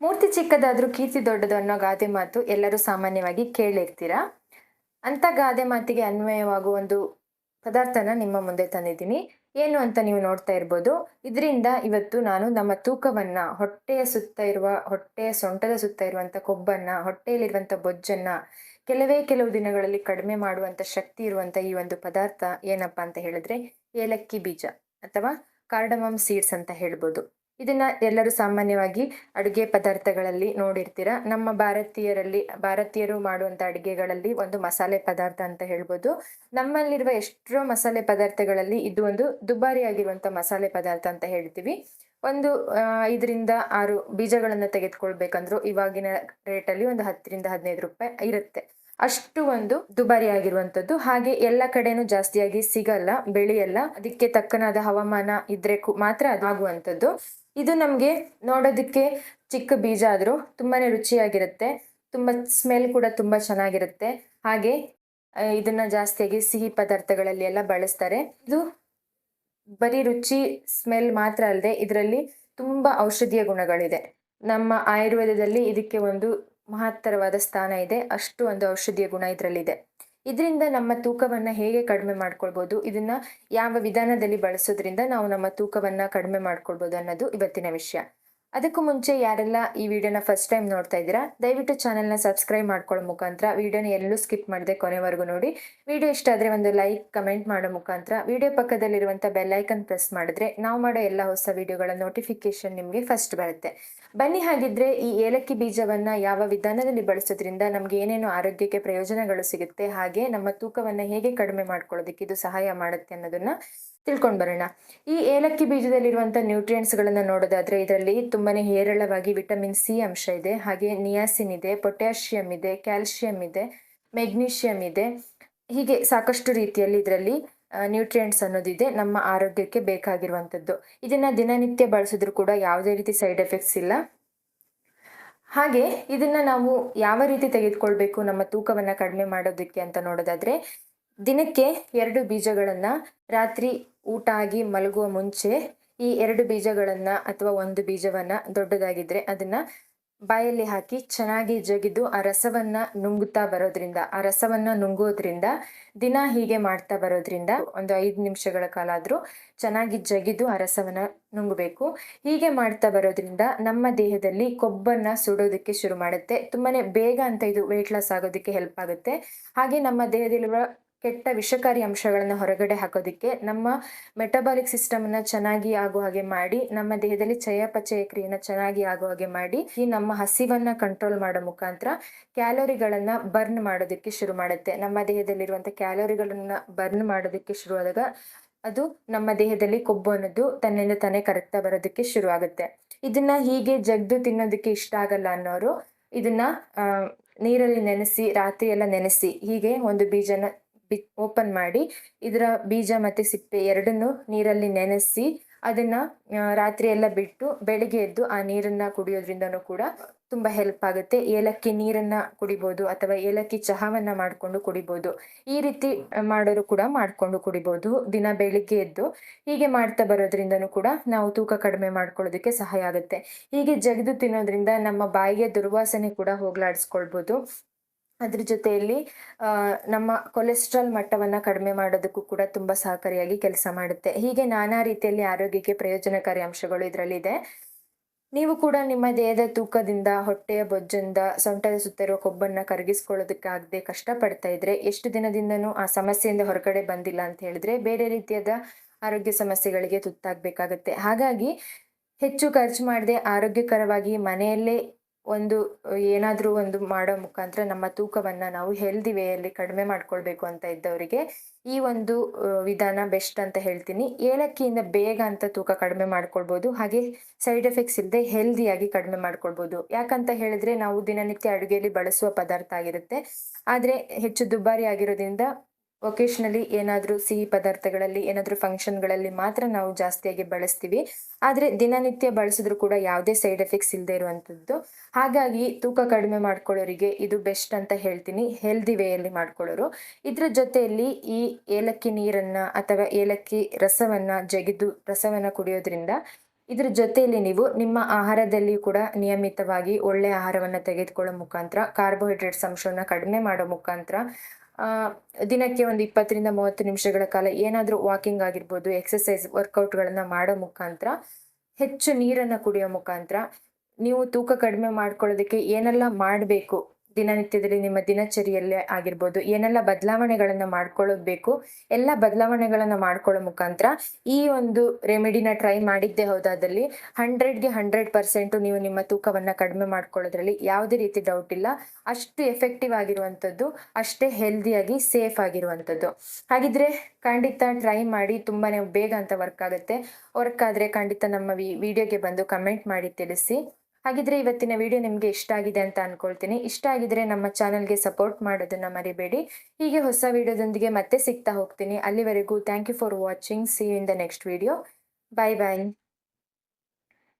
ಮೂರ್ತಿ ಚಿಕ್ಕದಾದ್ರೂ ಕೀರ್ತಿ ದೊಡ್ಡದು ಅನ್ನೋ ಗಾದೆ ಮಾತು ಎಲ್ಲರೂ ಸಾಮಾನ್ಯವಾಗಿ ಕೇಳಿರ್ತೀರಾ? ಅಂತ ಗಾದೆ ಮಾತಿಗೆ ಅನ್ವಯವಾಗುವ ಒಂದು ಪದಾರ್ಥನ ನಿಮ್ಮ ಮುಂದೆ ತಂದಿದ್ದೀನಿ. ಏನು ಅಂತ ನೀವು ನೋಡ್ತಾ ಇರ್ಬೋದು. ಇದರಿಂದ ಇವತ್ತು ನಾನು ನಮ್ಮ ತೂಕವನ್ನ, ಹೊಟ್ಟೆಯ ಸುತ್ತ ಇರುವ, ಹೊಟ್ಟೆಯ ಸೊಂಟದ ಸುತ್ತ ಇರುವಂಥ ಕೊಬ್ಬನ್ನ, ಹೊಟ್ಟೆಯಲ್ಲಿರುವಂಥ ಬೊಜ್ಜನ್ನ ಕೆಲವೇ ಕೆಲವು ದಿನಗಳಲ್ಲಿ ಕಡಿಮೆ ಮಾಡುವಂಥ ಶಕ್ತಿ ಇರುವಂಥ ಈ ಒಂದು ಪದಾರ್ಥ ಏನಪ್ಪಾ ಅಂತ ಹೇಳಿದ್ರೆ ಏಲಕ್ಕಿ ಬೀಜ ಅಥವಾ ಕಾರ್ಡಮಮ್ ಸೀಡ್ಸ್ ಅಂತ ಹೇಳ್ಬೋದು. ಇದನ್ನ ಎಲ್ಲರೂ ಸಾಮಾನ್ಯವಾಗಿ ಅಡುಗೆ ಪದಾರ್ಥಗಳಲ್ಲಿ ನೋಡಿರ್ತೀರ. ನಮ್ಮ ಭಾರತೀಯರಲ್ಲಿ, ಭಾರತೀಯರು ಮಾಡುವಂಥ ಅಡುಗೆಗಳಲ್ಲಿ ಒಂದು ಮಸಾಲೆ ಪದಾರ್ಥ ಅಂತ ಹೇಳ್ಬೋದು. ನಮ್ಮಲ್ಲಿರುವ ಎಷ್ಟೋ ಮಸಾಲೆ ಪದಾರ್ಥಗಳಲ್ಲಿ ಇದು ಒಂದು ದುಬಾರಿಯಾಗಿರುವಂಥ ಮಸಾಲೆ ಪದಾರ್ಥ ಅಂತ ಹೇಳ್ತೀವಿ. ಒಂದು ಐದರಿಂದ ಆರು ಬೀಜಗಳನ್ನು ತೆಗೆದುಕೊಳ್ಬೇಕಂದ್ರೂ ಇವಾಗಿನ ರೇಟಲ್ಲಿ ಒಂದು ಹತ್ತರಿಂದ ಹದಿನೈದು ರೂಪಾಯಿ ಇರುತ್ತೆ. ಅಷ್ಟು ಒಂದು ದುಬಾರಿ ಆಗಿರುವಂಥದ್ದು ಹಾಗೆ ಎಲ್ಲ ಕಡೆನೂ ಜಾಸ್ತಿಯಾಗಿ ಸಿಗಲ್ಲ, ಬೆಳೆಯಲ್ಲ. ಅದಕ್ಕೆ ತಕ್ಕನಾದ ಹವಾಮಾನ ಇದ್ರೆ ಮಾತ್ರ ಅದಾಗುವಂಥದ್ದು ಇದು ನಮಗೆ ನೋಡೋದಕ್ಕೆ ಚಿಕ್ಕ ಬೀಜ ಆದರೂ ತುಂಬಾ ರುಚಿಯಾಗಿರುತ್ತೆ. ತುಂಬ ಸ್ಮೆಲ್ ಕೂಡ ತುಂಬ ಚೆನ್ನಾಗಿರುತ್ತೆ. ಹಾಗೆ ಇದನ್ನ ಜಾಸ್ತಿಯಾಗಿ ಸಿಹಿ ಪದಾರ್ಥಗಳಲ್ಲಿ ಎಲ್ಲ ಬಳಸ್ತಾರೆ. ಇದು ಬರೀ ರುಚಿ ಸ್ಮೆಲ್ ಮಾತ್ರ ಅಲ್ಲದೆ ಇದರಲ್ಲಿ ತುಂಬ ಔಷಧೀಯ ಗುಣಗಳಿದೆ. ನಮ್ಮ ಆಯುರ್ವೇದದಲ್ಲಿ ಇದಕ್ಕೆ ಒಂದು ಮಹತ್ತರವಾದ ಸ್ಥಾನ ಇದೆ. ಅಷ್ಟು ಒಂದು ಔಷಧೀಯ ಗುಣ ಇದರಲ್ಲಿದೆ. ಇದರಿಂದ ನಮ್ಮ ತೂಕವನ್ನು ಹೇಗೆ ಕಡಿಮೆ ಮಾಡ್ಕೊಳ್ಬೋದು? ಇದನ್ನ ಯಾವ ವಿಧಾನದಲ್ಲಿ ಬಳಸೋದ್ರಿಂದ ನಾವು ನಮ್ಮ ತೂಕವನ್ನು ಕಡಿಮೆ ಮಾಡ್ಕೊಳ್ಬೋದು ಅನ್ನೋದು ಇವತ್ತಿನ ವಿಷಯ. ಅದಕ್ಕೂ ಮುಂಚೆ ಯಾರೆಲ್ಲ ಈ ವಿಡಿಯೋನ ಫಸ್ಟ್ ಟೈಮ್ ನೋಡ್ತಾ ಇದ್ದೀರಾ, ದಯವಿಟ್ಟು ಚಾನೆಲ್ನ ಸಬ್ಸ್ಕ್ರೈಬ್ ಮಾಡ್ಕೊಳ್ಳೋ ಮುಖಾಂತರ ವಿಡಿಯೋನ ಎಲ್ಲೂ ಸ್ಕಿಪ್ ಮಾಡದೆ ಕೊನೆವರೆಗೂ ನೋಡಿ. ವಿಡಿಯೋ ಇಷ್ಟ ಆದರೆ ಒಂದು ಲೈಕ್ ಕಮೆಂಟ್ ಮಾಡೋ ಮುಖಾಂತರ ವಿಡಿಯೋ ಪಕ್ಕದಲ್ಲಿರುವಂಥ ಬೆಲ್ಲೈಕನ್ ಪ್ರೆಸ್ ಮಾಡಿದ್ರೆ ನಾವು ಮಾಡೋ ಎಲ್ಲ ಹೊಸ ವಿಡಿಯೋಗಳ ನೋಟಿಫಿಕೇಶನ್ ನಿಮಗೆ ಫಸ್ಟ್ ಬರುತ್ತೆ. ಬನ್ನಿ ಹಾಗಿದ್ರೆ ಈ ಏಲಕ್ಕಿ ಬೀಜವನ್ನು ಯಾವ ವಿಧಾನದಲ್ಲಿ ಬಳಸೋದ್ರಿಂದ ನಮಗೆ ಏನೇನು ಆರೋಗ್ಯಕ್ಕೆ ಪ್ರಯೋಜನಗಳು ಸಿಗುತ್ತೆ, ಹಾಗೆ ನಮ್ಮ ತೂಕವನ್ನು ಹೇಗೆ ಕಡಿಮೆ ಮಾಡ್ಕೊಳ್ಳೋದಕ್ಕೆ ಇದು ಸಹಾಯ ಮಾಡುತ್ತೆ ಅನ್ನೋದನ್ನ ತಿಳ್ಕೊಂಡು ಬರೋಣ. ಈ ಏಲಕ್ಕಿ ಬೀಜದಲ್ಲಿರುವಂಥ ನ್ಯೂಟ್ರಿಯೆಂಟ್ಸ್ಗಳನ್ನು ನೋಡೋದಾದರೆ ಇದರಲ್ಲಿ ತುಂಬಾ ಹೇರಳವಾಗಿ ವಿಟಮಿನ್ ಸಿ ಅಂಶ ಇದೆ, ಹಾಗೆ ನಿಯಾಸಿನ್ ಇದೆ ಪೊಟ್ಯಾಷಿಯಂ ಇದೆ ಕ್ಯಾಲ್ಶಿಯಂ ಇದೆ ಮೆಗ್ನೀಷಿಯಂ ಇದೆ. ಹೀಗೆ ಸಾಕಷ್ಟು ರೀತಿಯಲ್ಲಿ ಇದರಲ್ಲಿ ನ್ಯೂಟ್ರಿಯೆಂಟ್ಸ್ ಅನ್ನೋದಿದೆ ನಮ್ಮ ಆರೋಗ್ಯಕ್ಕೆ ಬೇಕಾಗಿರುವಂಥದ್ದು. ಇದನ್ನು ದಿನನಿತ್ಯ ಬಳಸಿದ್ರು ಕೂಡ ಯಾವುದೇ ರೀತಿ ಸೈಡ್ ಎಫೆಕ್ಟ್ಸ್ ಇಲ್ಲ. ಹಾಗೆ ಇದನ್ನು ನಾವು ಯಾವ ರೀತಿ ತೆಗೆದುಕೊಳ್ಬೇಕು ನಮ್ಮ ತೂಕವನ್ನು ಕಡಿಮೆ ಮಾಡೋದಕ್ಕೆ ಅಂತ ನೋಡೋದಾದ್ರೆ ದಿನಕ್ಕೆ ಎರಡು ಬೀಜಗಳನ್ನು ರಾತ್ರಿ ಊಟ ಆಗಿ ಮಲಗುವ ಮುಂಚೆ ಈ ಎರಡು ಬೀಜಗಳನ್ನು ಅಥವಾ ಒಂದು ಬೀಜವನ್ನು ದೊಡ್ಡದಾಗಿದ್ರೆ ಅದನ್ನ ಬಾಯಲ್ಲಿ ಹಾಕಿ ಚೆನ್ನಾಗಿ ಜಗಿದು ಆ ರಸವನ್ನ ನುಂಗುತ್ತಾ ಬರೋದ್ರಿಂದ, ಆ ರಸವನ್ನ ನುಂಗೋದ್ರಿಂದ, ದಿನ ಹೀಗೆ ಮಾಡ್ತಾ ಬರೋದ್ರಿಂದ ಒಂದು ಐದು ನಿಮಿಷಗಳ ಕಾಲ ಆದರೂ ಚೆನ್ನಾಗಿ ಜಗಿದು ಆ ರಸವನ್ನ ನುಂಗಬೇಕು. ಹೀಗೆ ಮಾಡ್ತಾ ಬರೋದ್ರಿಂದ ನಮ್ಮ ದೇಹದಲ್ಲಿ ಕೊಬ್ಬನ್ನ ಸುಡೋದಕ್ಕೆ ಶುರು ಮಾಡುತ್ತೆ. ತುಂಬಾನೇ ಬೇಗ ಅಂತ ಇದು ವೆಯ್ಟ್ ಲಾಸ್ ಆಗೋದಕ್ಕೆ ಹೆಲ್ಪ್ ಆಗುತ್ತೆ. ಹಾಗೆ ನಮ್ಮ ದೇಹದಲ್ಲಿರುವ ಕೆಟ್ಟ ವಿಷಕಾರಿ ಅಂಶಗಳನ್ನು ಹೊರಗಡೆ ಹಾಕೋದಕ್ಕೆ ನಮ್ಮ ಮೆಟಬಾಲಿಕ್ ಸಿಸ್ಟಮ್ನ ಚೆನ್ನಾಗಿ ಆಗೋ ಹಾಗೆ ಮಾಡಿ, ನಮ್ಮ ದೇಹದಲ್ಲಿ ಚಯಾಪಚಯ ಕ್ರಿಯೆನ ಚೆನ್ನಾಗಿ ಆಗೋ ಹಾಗೆ ಮಾಡಿ, ಈ ನಮ್ಮ ಹಸಿವನ್ನ ಕಂಟ್ರೋಲ್ ಮಾಡೋ ಮುಖಾಂತರ ಕ್ಯಾಲೋರಿಗಳನ್ನ ಬರ್ನ್ ಮಾಡೋದಕ್ಕೆ ಶುರು ಮಾಡುತ್ತೆ. ನಮ್ಮ ದೇಹದಲ್ಲಿರುವಂಥ ಕ್ಯಾಲೋರಿಗಳನ್ನ ಬರ್ನ್ ಮಾಡೋದಕ್ಕೆ ಶುರುವಾದಾಗ ಅದು ನಮ್ಮ ದೇಹದಲ್ಲಿ ಕೊಬ್ಬು ಅನ್ನೋದು ತನ್ನಿಂದ ತಾನೇ ಕರಗ್ತಾ ಬರೋದಕ್ಕೆ ಶುರು ಆಗುತ್ತೆ ಇದನ್ನ ಹೀಗೆ ಜಗ್ದು ತಿನ್ನೋದಕ್ಕೆ ಇಷ್ಟ ಆಗಲ್ಲ ಅನ್ನೋರು ಇದನ್ನ ನೀರಲ್ಲಿ ನೆನೆಸಿ ರಾತ್ರಿ ಎಲ್ಲ ನೆನೆಸಿ ಹೀಗೆ ಒಂದು ಬೀಜನ ಬಿ ಓಪನ್ ಮಾಡಿ ಇದರ ಬೀಜ ಮತ್ತು ಸಿಪ್ಪೆ ಎರಡನ್ನೂ ನೀರಲ್ಲಿ ನೆನೆಸಿ ಅದನ್ನ ರಾತ್ರಿ ಎಲ್ಲ ಬಿಟ್ಟು ಬೆಳಿಗ್ಗೆ ಎದ್ದು ಆ ನೀರನ್ನ ಕುಡಿಯೋದ್ರಿಂದನೂ ಕೂಡ ತುಂಬಾ ಹೆಲ್ಪ್ ಆಗುತ್ತೆ. ಏಲಕ್ಕಿ ನೀರನ್ನ ಕುಡಿಬೋದು ಅಥವಾ ಏಲಕ್ಕಿ ಚಹಾವನ್ನ ಮಾಡಿಕೊಂಡು ಕುಡಿಬೋದು. ಈ ರೀತಿ ಮಾಡೋರು ಕೂಡ ಮಾಡಿಕೊಂಡು ಕುಡಿಬೋದು. ದಿನ ಬೆಳಿಗ್ಗೆ ಎದ್ದು ಹೀಗೆ ಮಾಡ್ತಾ ಬರೋದ್ರಿಂದನೂ ಕೂಡ ನಾವು ತೂಕ ಕಡಿಮೆ ಮಾಡ್ಕೊಳ್ಳೋದಕ್ಕೆ ಸಹಾಯ ಆಗುತ್ತೆ. ಹೀಗೆ ಜಗಿದು ತಿನ್ನೋದ್ರಿಂದ ನಮ್ಮ ಬಾಯಿಗೆ ದುರ್ವಾಸನೆ ಕೂಡ ಹೋಗ್ಲಾಡಿಸ್ಕೊಳ್ಬೋದು. ಅದ್ರ ಜೊತೆಯಲ್ಲಿ ನಮ್ಮ ಕೊಲೆಸ್ಟ್ರಾಲ್ ಮಟ್ಟವನ್ನ ಕಡಿಮೆ ಮಾಡೋದಕ್ಕೂ ಕೂಡ ತುಂಬಾ ಸಹಕಾರಿಯಾಗಿ ಕೆಲಸ ಮಾಡುತ್ತೆ. ಹೀಗೆ ನಾನಾ ರೀತಿಯಲ್ಲಿ ಆರೋಗ್ಯಕ್ಕೆ ಪ್ರಯೋಜನಕಾರಿ ಅಂಶಗಳು ಇದರಲ್ಲಿದೆ. ನೀವು ಕೂಡ ನಿಮ್ಮ ದೇಹದ ತೂಕದಿಂದ, ಹೊಟ್ಟೆಯ ಬೊಜ್ಜಿಂದ ಸೊಂಟದ ಸುತ್ತ ಇರುವ ಕೊಬ್ಬನ್ನು ಕರಗಿಸ್ಕೊಳ್ಳೋದಕ್ಕಾಗದೆ ಕಷ್ಟಪಡ್ತಾ ಇದ್ರೆ, ಎಷ್ಟು ದಿನದಿಂದನೂ ಆ ಸಮಸ್ಯೆಯಿಂದ ಹೊರಗಡೆ ಬಂದಿಲ್ಲ ಅಂತ ಹೇಳಿದ್ರೆ, ಬೇರೆ ರೀತಿಯಾದ ಆರೋಗ್ಯ ಸಮಸ್ಯೆಗಳಿಗೆ ತುತ್ತಾಗಬೇಕಾಗತ್ತೆ. ಹಾಗಾಗಿ, ಹೆಚ್ಚು ಖರ್ಚು ಮಾಡದೆ ಆರೋಗ್ಯಕರವಾಗಿ ಮನೆಯಲ್ಲೇ ಒಂದು, ಏನಾದರೂ ಒಂದು ಮಾಡೋ ಮುಖಾಂತರ ನಮ್ಮ ತೂಕವನ್ನು ನಾವು ಹೆಲ್ದಿ ವೇಯಲ್ಲಿ ಕಡಿಮೆ ಮಾಡ್ಕೊಳ್ಬೇಕು ಅಂತ ಇದ್ದವರಿಗೆ ಈ ಒಂದು ವಿಧಾನ ಬೆಸ್ಟ್ ಅಂತ ಹೇಳ್ತೀನಿ. ಏಲಕ್ಕಿಯಿಂದ ಬೇಗ ಅಂತ ತೂಕ ಕಡಿಮೆ ಮಾಡ್ಕೊಳ್ಬೋದು. ಹಾಗೆ ಸೈಡ್ ಎಫೆಕ್ಟ್ಸ್ ಇಲ್ಲದೆ ಹೆಲ್ದಿಯಾಗಿ ಕಡಿಮೆ ಮಾಡ್ಕೊಳ್ಬೋದು. ಯಾಕಂತ ಹೇಳಿದ್ರೆ ನಾವು ದಿನನಿತ್ಯ ಅಡುಗೆಯಲ್ಲಿ ಬಳಸುವ ಪದಾರ್ಥ ಆಗಿರುತ್ತೆ. ಆದರೆ ಹೆಚ್ಚು ದುಬಾರಿ ಆಗಿರೋದ್ರಿಂದ ಒಕೇಶ್ನಲಿ ಏನಾದರೂ ಸಿಹಿ ಪದಾರ್ಥಗಳಲ್ಲಿ, ಏನಾದರೂ ಫಂಕ್ಷನ್ಗಳಲ್ಲಿ ಮಾತ್ರ ನಾವು ಜಾಸ್ತಿಯಾಗಿ ಬಳಸ್ತೀವಿ. ಆದರೆ ದಿನನಿತ್ಯ ಬಳಸಿದ್ರು ಕೂಡ ಯಾವುದೇ ಸೈಡ್ ಎಫೆಕ್ಟ್ಸ್ ಇಲ್ಲದೆ ಇರುವಂಥದ್ದು. ಹಾಗಾಗಿ ತೂಕ ಕಡಿಮೆ ಮಾಡ್ಕೊಳ್ಳೋರಿಗೆ ಇದು ಬೆಸ್ಟ್ ಅಂತ ಹೇಳ್ತೀನಿ. ಹೆಲ್ದಿ ವೇಯಲ್ಲಿ ಮಾಡ್ಕೊಳ್ಳೋರು. ಇದ್ರ ಜೊತೆಯಲ್ಲಿ ಈ ಏಲಕ್ಕಿ ನೀರನ್ನು ಅಥವಾ ಏಲಕ್ಕಿ ರಸವನ್ನು ಜಗಿದು ರಸವನ್ನು ಕುಡಿಯೋದ್ರಿಂದ ಇದ್ರ ಜೊತೆಯಲ್ಲಿ ನೀವು ನಿಮ್ಮ ಆಹಾರದಲ್ಲಿ ಕೂಡ ನಿಯಮಿತವಾಗಿ ಒಳ್ಳೆಯ ಆಹಾರವನ್ನು ತೆಗೆದುಕೊಳ್ಳೋ ಮುಖಾಂತರ, ಕಾರ್ಬೋಹೈಡ್ರೇಟ್ಸ್ ಅಂಶವನ್ನು ಕಡಿಮೆ ಮಾಡೋ ಮುಖಾಂತರ ದಿನಕ್ಕೆ ಒಂದು ಇಪ್ಪತ್ತರಿಂದ ಮೂವತ್ತು ನಿಮಿಷಗಳ ಕಾಲ ಏನಾದರೂ ವಾಕಿಂಗ್ ಆಗಿರ್ಬೋದು ಎಕ್ಸಸೈಸ್ ವರ್ಕೌಟ್ಗಳನ್ನು ಮಾಡೋ ಮುಖಾಂತರ, ಹೆಚ್ಚು ನೀರನ್ನು ಕುಡಿಯೋ ಮುಖಾಂತರ, ನೀವು ತೂಕ ಕಡಿಮೆ ಮಾಡ್ಕೊಳ್ಳೋದಕ್ಕೆ ಏನೆಲ್ಲ ಮಾಡಬೇಕು ದಿನನಿತ್ಯದಲ್ಲಿ ನಿಮ್ಮ ದಿನಚರಿಯಲ್ಲೇ ಆಗಿರ್ಬೋದು, ಏನೆಲ್ಲ ಬದಲಾವಣೆಗಳನ್ನು ಮಾಡ್ಕೊಳ್ಳಬೇಕು ಎಲ್ಲ ಬದಲಾವಣೆಗಳನ್ನು ಮಾಡ್ಕೊಳ್ಳೋ ಮುಖಾಂತರ ಈ ಒಂದು ರೆಮಿಡಿನ ಟ್ರೈ ಮಾಡಿದ್ದೇ ಹೋದಾದಲ್ಲಿ ಹಂಡ್ರೆಡ್ಗೆ ಹಂಡ್ರೆಡ್ ಪರ್ಸೆಂಟ್ ನೀವು ನಿಮ್ಮ ತೂಕವನ್ನ ಕಡಿಮೆ ಮಾಡ್ಕೊಳ್ಳೋದ್ರಲ್ಲಿ ಯಾವುದೇ ರೀತಿ ಡೌಟ್ ಇಲ್ಲ. ಅಷ್ಟು ಎಫೆಕ್ಟಿವ್ ಆಗಿರುವಂಥದ್ದು, ಅಷ್ಟೇ ಹೆಲ್ದಿಯಾಗಿ ಸೇಫ್ ಆಗಿರುವಂಥದ್ದು. ಹಾಗಿದ್ರೆ ಖಂಡಿತ ಟ್ರೈ ಮಾಡಿ, ತುಂಬಾನೇ ಬೇಗ ಅಂತ ವರ್ಕ್ ಆಗುತ್ತೆ. ವರ್ಕ್ ಆದ್ರೆ ಖಂಡಿತ ನಮ್ಮ ವಿಡಿಯೋಗೆ ಬಂದು ಕಮೆಂಟ್ ಮಾಡಿ ತಿಳಿಸಿ. ಹಾಗಿದ್ರೆ ಇವತ್ತಿನ ವಿಡಿಯೋ ನಿಮಗೆ ಇಷ್ಟ ಆಗಿದೆ ಅಂತ ಅನ್ಕೊಳ್ತೀನಿ. ಇಷ್ಟ ಆಗಿದ್ರೆ ನಮ್ಮ ಚಾನಲ್ಗೆ ಸಪೋರ್ಟ್ ಮಾಡೋದನ್ನ ಮರಿಬೇಡಿ. ಹೀಗೆ ಹೊಸ ವಿಡಿಯೋದೊಂದಿಗೆ ಮತ್ತೆ ಸಿಗ್ತಾ ಹೋಗ್ತೀನಿ. ಅಲ್ಲಿವರೆಗೂ thank you for watching see in the next video bye bye